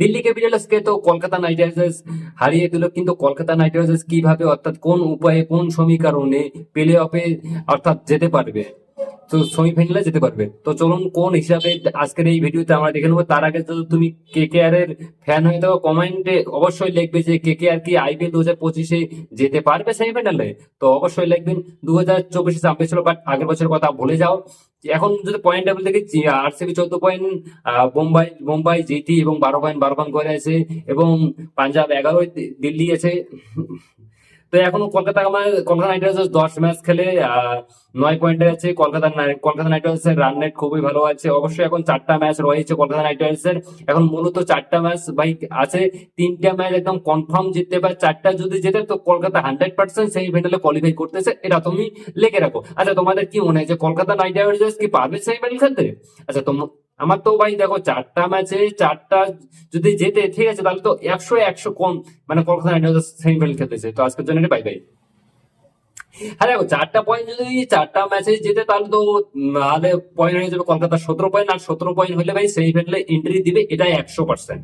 দিল্লি ক্যাপিটালসকে তো Kolkata Knight Riders হারিয়ে দিল, কিন্তু কলকাতা নাইট রাইডার্স কীভাবে, অর্থাৎ কোন উপায়ে কোন সমীকরণে প্লে অফে অর্থাৎ যেতে পারবে? তো সেমিফাইনালে যেতে পারবে। তো চলুন, কোন হিসাবে আজকের এই ভিডিওতে আমরা দেখে নেব? তার আগে যদি তুমি কে কে আর এর ফ্যান হয়ে থাকো কমেন্টে অবশ্যই লিখবে যে কে কে আর কি আইপিএল দু হাজার পঁচিশে যেতে পারবে সেমিফাইনালে তো অবশ্যই লিখবেন দু হাজার চব্বিশে চাম্পিয়ন ছিল বাট আগের বছরের কথা ভুলে যাও। এখন যদি পয়েন্ট টেবিল দেখি আরসিবি চোদ্দ পয়েন্ট বোম্বাই মুম্বাই জিটি এবং বারো পয়েন্ট বারো পয়েন্ট করে আছে এবং পাঞ্জাব এগারো দিল্লি আছে। তো এখনও কলকাতা কলকাতা নাইট রাইডার্স দশ ম্যাচ খেলে নয় পয়েন্টে আছে। কলকাতা কলকাতা নাইট রাইডার্সের রান রেট খুবই ভালো আছে। অবশ্যই এখন চারটা ম্যাচ রয়েছে কলকাতা নাইট রাইডার্সের এখন মূলত চারটা ম্যাচ ভাই আছে। তিনটা ম্যাচ একদম কনফার্ম জিততে পারে চারটা যদি জেতে, তো কলকাতা হান্ড্রেড পার্সেন্ট সেই সেমিফাইনালে কোয়ালিফাই করতেছে। এটা তুমি লিখে রাখো। আচ্ছা তোমাদের কি মনে হয় যে কলকাতা নাইট রাইডার্স কি পারবে সেমিফাইনাল খেলতে? আচ্ছা তোম আমার তো ভাই দেখো চারটা ম্যাচে চারটা যদি জেতে, ঠিক আছে, তাহলে তো একশো একশো কম মানে কলকাতা সেমিফাইনাল খেলতেছে। তো আজকের জন্য বাই বাই হ্যাঁ দেখো, চারটা পয়েন্ট যদি চারটা ম্যাচে যেতে তাহলে তো তাহলে পয়েন্ট হয়ে যাবে কলকাতা সতেরো পয়েন্ট আর সতেরো পয়েন্ট হলে ভাই সেমিফাইনালে এন্ট্রি দিবে এটা একশো পার্সেন্ট